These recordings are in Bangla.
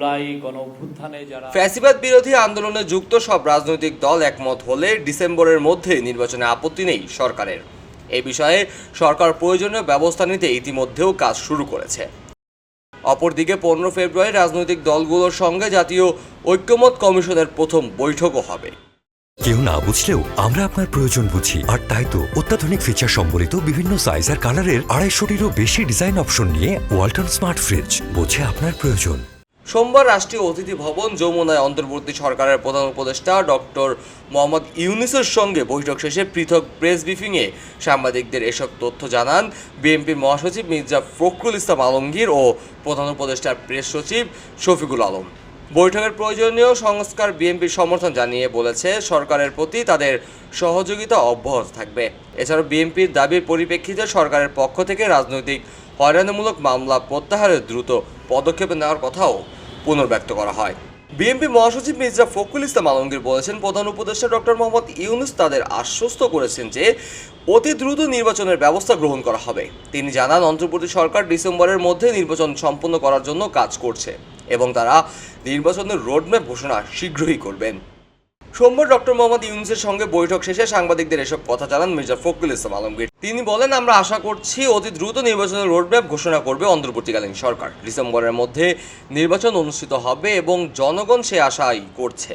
জুলাই গণ অভ্যুত্থানে যারা ফ্যাসিবাদ বিরোধী আন্দোলনে যুক্ত সব রাজনৈতিক দল একমত হলে ডিসেম্বরের মধ্যে নির্বাচনে আপত্তি নেই সরকারের। এ বিষয়ে সরকার প্রয়োজনীয় ব্যবস্থা নিতে ইতিমধ্যেও কাজ শুরু করেছে। অপরদিকে পনেরো ফেব্রুয়ারি রাজনৈতিক দলগুলোর সঙ্গে জাতীয় ঐক্যমত কমিশনের প্রথম বৈঠকও হবে। কেউ না বুঝলেও আমরা আপনার প্রয়োজন বুঝি। আর তাই তো অত্যাধুনিক ফিচার সম্বলিত বিভিন্ন সাইজ আর কালারের আড়াইশোটিরও বেশি ডিজাইন অপশন নিয়ে ওয়ালটন স্মার্ট ফ্রিজ বোঝে আপনার প্রয়োজন। সোমবার রাষ্ট্রীয় অতিথি ভবন যমুনায় অন্তর্বর্তী সরকারের প্রধান উপদেষ্টা ডক্টর মোহাম্মদ ইউনিসের সঙ্গে বৈঠক শেষে পৃথক প্রেস ব্রিফিংয়ে সাংবাদিকদের এসব তথ্য জানান বিএনপির মহাসচিব মির্জা ফখরুল ইসলাম আলমগীর ও প্রধান উপদেষ্টার প্রেস সচিব শফিকুল আলম। বৈঠকের প্রয়োজনীয় সংস্কার বিএনপির সমর্থন জানিয়ে বলেছে, সরকারের প্রতি তাদের সহযোগিতা অব্যাহত থাকবে। এছাড়াও বিএনপির দাবির পরিপ্রেক্ষিতে সরকারের পক্ষ থেকে রাজনৈতিক হয়রানিমূলক মামলা প্রত্যাহারের দ্রুত পদক্ষেপ নেওয়ার কথাও পুনর্ব্যক্ত করা হয়। বিএনপি মহাসচিব মির্জা ফখরুল ইসলাম আলমগীর বলেছেন, প্রধান উপদেষ্টা ডক্টর মোহাম্মদ ইউনুস তাদের আশ্বস্ত করেছেন যে, অতি দ্রুত নির্বাচনের ব্যবস্থা গ্রহণ করা হবে। তিনি জানান অন্ধ্রপ্রদেশ সরকার ডিসেম্বরের মধ্যে নির্বাচন সম্পন্ন করার জন্য কাজ করছে এবং তারা নির্বাচনের রোডম্যাপ ঘোষণা শীঘ্রই করবেন। সোমবার ডক্টর মোহাম্মদ ইউনুসের সঙ্গে বৈঠক শেষে সাংবাদিকদের এসব কথা জানান মির্জা ফখরুল ইসলাম আলমগীর। তিনি বলেন, আমরা আশা করছি অতি দ্রুত নির্বাচনের রোডম্যাপ ঘোষণা করবে অন্তর্বর্তীকালীন সরকার। ডিসেম্বরের মধ্যে নির্বাচন অনুষ্ঠিত হবে এবং জনগণ সে আশাই করছে।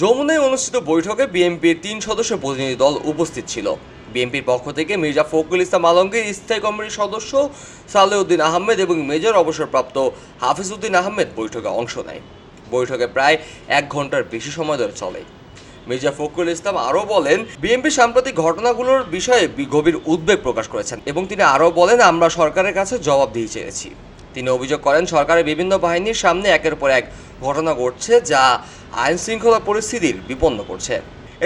যমুনায় অনুষ্ঠিত বৈঠকে বিএনপির তিন সদস্য প্রতিনিধি দল উপস্থিত ছিল। বিএনপির পক্ষ থেকে মির্জা ফখরুল ইসলাম আলমগীর, স্থায়ী কমিটির সদস্য সালেউদ্দিন আহমেদ এবং মেজর অবসরপ্রাপ্ত হাফিজউদ্দিন আহমেদ বৈঠকে অংশ নেয়। বৈঠকে প্রায় এক ঘণ্টার বেশি সময় ধরে চলে। মির্জা ফখরুল ইসলাম আরও বলেন, বিএনপি সাম্প্রতিক ঘটনাগুলোর বিষয়ে গভীর উদ্বেগ প্রকাশ করেছেন এবং তিনি আরও বলেন, আমরা সরকারের কাছে জবাবদিহি চেয়েছি। তিনি অভিযোগ করেন, সরকারের বিভিন্ন বাহিনীর সামনে একের পর এক ঘটনা ঘটছে যা আইন শৃঙ্খলা পরিস্থিতির বিপন্ন করছে।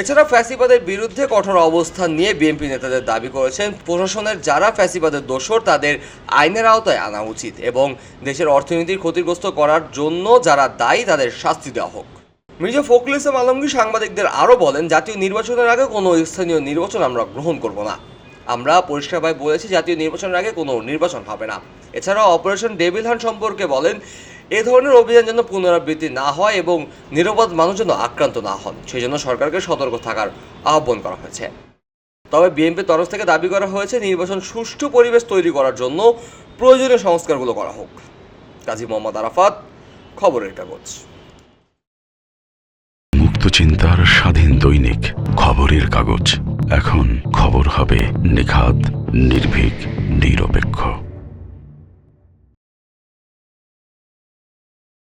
এছাড়া ফ্যাসিবাদের বিরুদ্ধে কঠোর অবস্থান নিয়ে বিএনপি নেতাদের দাবি করেছেন, প্রশাসনের যারা ফ্যাসিবাদের দোষর, তাদের আইনের আওতায় আনা উচিত এবং দেশের অর্থনীতির ক্ষতিগ্রস্ত করার জন্য যারা দায়ী, তাদের শাস্তি দেওয়া হোক। মির্জা ফখরুল ইসলাম আলমগীর সাংবাদিকদের আরও বলেন, জাতীয় নির্বাচনের আগে কোনো স্থানীয় নির্বাচন আমরা গ্রহণ করব না। আমরা পরিষ্কারভাবে বলেছি, জাতীয় নির্বাচনের আগে কোনো নির্বাচন হবে না। এছাড়াও অপারেশন ডেভিল হান্ট সম্পর্কে বলেন, এ ধরনের অভিযান যেন পুনরাবৃত্তি না হয় এবং নিরাপদ মানুষ যেন আক্রান্ত না হন সেই জন্য সরকারকে সতর্ক থাকার আহ্বান করা হয়েছে। তবে বিএনপির তরফ থেকে দাবি করা হয়েছে, নির্বাচন সুষ্ঠু পরিবেশ তৈরি করার জন্য প্রয়োজনীয় সংস্কারগুলো করা হোক। কাজী মোহাম্মদ আরাফাত, খবরের কাগজ মুক্ত চিন্তার স্বাধীন দৈনিক খবরের কাগজ। এখন খবর হবে নিখাত নির্ভীক